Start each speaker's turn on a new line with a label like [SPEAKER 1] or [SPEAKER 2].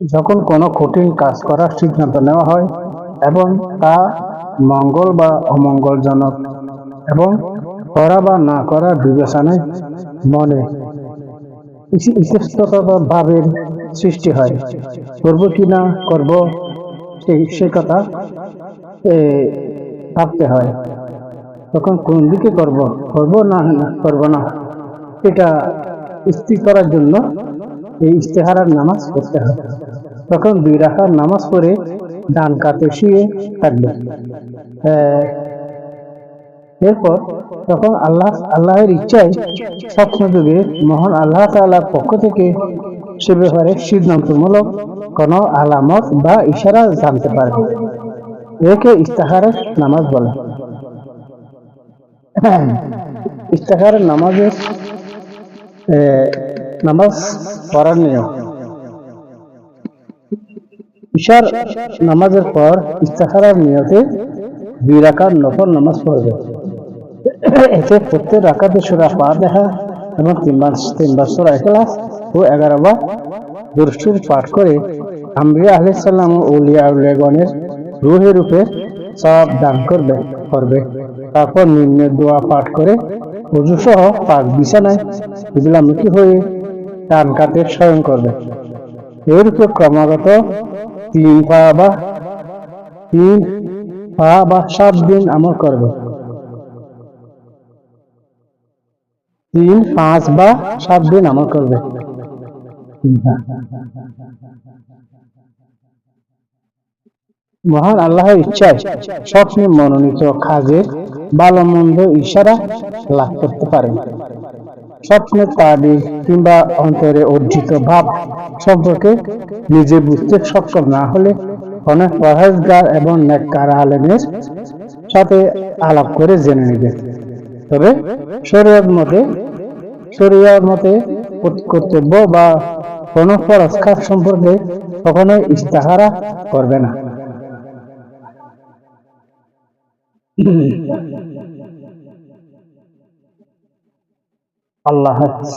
[SPEAKER 1] যখন কোনো কঠিন কাজ করার সিদ্ধান্ত নেওয়া হয় এবং তা মঙ্গল বা অমঙ্গলজনক এবং করা বা না করা বিবেচনায় মনে ভাবের সৃষ্টি হয়। করব কি না করব সে কথা ভাবতে হয়। তখন কোন দিকে করব করব না করব না? এটা স্থির করার জন্য এই ইস্তেহারার নামাজ পড়তে হয় তখন দুই রাখার নামাজ পড়ে ডান কাতে শুয়ে থাকবে। এরপর তখন আল্লাহ, আল্লাহের ইচ্ছায় স্বপ্ন যুগে মহান আল্লাহ তাআলার পক্ষ থেকে সে ব্যাপারে সিদ্ধান্তমূলক কোনো আলামত বা ইশারা জানতে পারবে। একে ইস্তাহারের নামাজ বলে। ইস্তাহারের নামাজের নামাজ পড়ার নিয়ম। ইশার নামাজের পর ইস্তাহারার নিয়তে দুই রাকাত নফল নামাজ পড়বে। এতে প্রত্যেক রাকাতে সুরা পা দেখা এবং তিনবার তিনবার সুরা এখলাস ও এগারো বার দুরসুর পাঠ করে আম্বিয়া আলাইসাল্লাম ও উলিয়া উল্লেগণের রুহে রূপে সব দান করবে করবে। তারপর নিম্নের দোয়া পাঠ করে অজু সহ পাক বিছানায় ইসলামুখী হয়ে ডান কাতে স্বয়ং করবে। এরূপে ক্রমাগত তিন পা বা তিন পা বা সাত দিন আমল করবে। তিন, পাঁচ বা সাত দিন আমল করবে। মহান আল্লাহর ইচ্ছায় স্বপ্নে মনোনীত কাজে ভালো, মন্দ ইশারা লাভ করতে পারেন স্বপ্নের তাবির কিংবা অন্তরে অর্জিত ভাব সম্পর্কে নিজে বুঝতে সক্ষম না হলে অনেক পরহেজগার এবং নেককার আলেমের সাথে আলাপ করে জেনে নেবে। তবে শরীয়ত মতে শরীয়ত মতে কর্তব্য বা কোনো কাজ সম্পর্কে কখনোই ইস্তাহারা করবে না। আল্লাহ হাফেজ